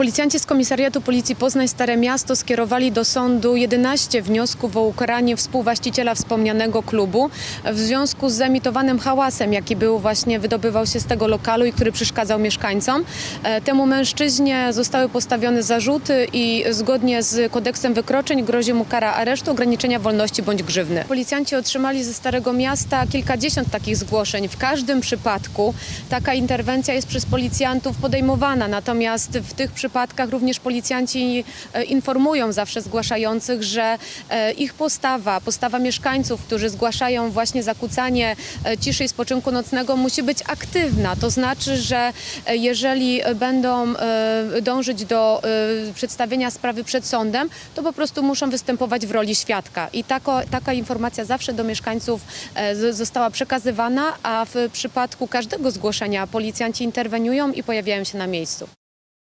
Policjanci z Komisariatu Policji Poznań Stare Miasto skierowali do sądu 11 wniosków o ukaranie współwłaściciela wspomnianego klubu w związku z zaemitowanym hałasem, jaki był właśnie wydobywał się z tego lokalu i który przeszkadzał mieszkańcom. E, Temu mężczyźnie zostały postawione zarzuty i zgodnie z kodeksem wykroczeń grozi mu kara aresztu, ograniczenia wolności bądź grzywny. Policjanci otrzymali ze Starego Miasta kilkadziesiąt takich zgłoszeń. W każdym przypadku taka interwencja jest przez policjantów podejmowana, natomiast w tych przypadkach również policjanci e, informują zawsze zgłaszających, że e, ich postawa, postawa mieszkańców, którzy zgłaszają właśnie zakłócanie e, ciszy i spoczynku nocnego musi być aktywna. To znaczy, że jeżeli będą dążyć do przedstawienia sprawy przed sądem, to po prostu muszą występować w roli świadka. I tako, taka informacja zawsze do mieszkańców została przekazywana, a w przypadku każdego zgłoszenia policjanci interweniują i pojawiają się na miejscu.